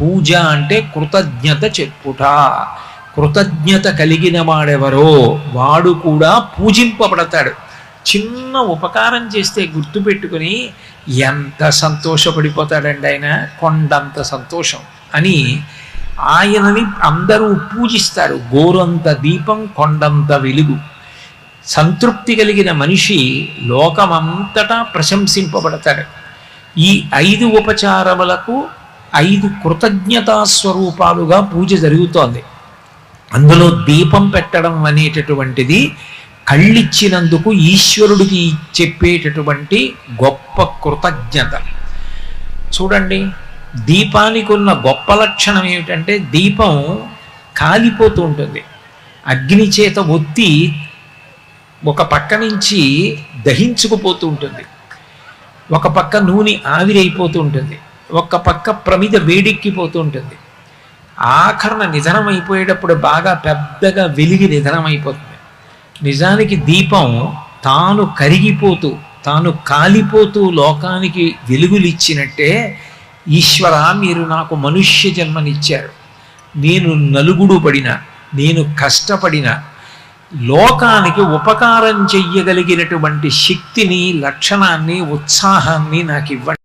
పూజ అంటే కృతజ్ఞత చెప్పుట. కృతజ్ఞత కలిగిన వాడెవరో వాడు కూడా పూజింపబడతాడు. చిన్న ఉపకారం చేస్తే గుర్తుపెట్టుకుని ఎంత సంతోషపడిపోతాడండి ఆయన. కొండంత సంతోషం అని ఆయనని అందరూ పూజిస్తారు. గోరంత దీపం కొండంత వెలుగు. సంతృప్తి కలిగిన మనిషి లోకమంతటా ప్రశంసింపబడతాడు. ఈ ఐదు ఉపచారములకు ఐదు కృతజ్ఞతా స్వరూపాలుగా పూజ జరుగుతోంది. అందులో దీపం పెట్టడం అనేటటువంటిది కళ్ళిచ్చినందుకు ఈశ్వరుడికి చెప్పేటటువంటి గొప్ప కృతజ్ఞత. చూడండి దీపానికి ఉన్న గొప్ప లక్షణం ఏమిటంటే దీపం కాలిపోతూ ఉంటుంది. అగ్ని చేత ఒత్తి ఒక పక్క నుంచి దహించుకుపోతూ ఉంటుంది. ఒక పక్క నూనె ఆవిరైపోతూ ఉంటుంది. ఒక్క పక్క ప్రమిద వేడెక్కిపోతూ ఉంటుంది ఆఖరణ నిధనం అయిపోయేటప్పుడు బాగా పెద్దగా వెలిగి నిధనం అయిపోతుంది నిజానికి దీపం తాను కరిగిపోతూ తాను కాలిపోతూ లోకానికి వెలుగులిచ్చినట్టే ఈశ్వర మీరు నాకు మనుష్య జన్మనిచ్చారు. నేను నలుగుడు పడిన నేను కష్టపడిన లోకానికి ఉపకారం చెయ్యగలిగినటువంటి శక్తిని లక్షణాన్ని ఉత్సాహాన్ని నాకు ఇవ్వండి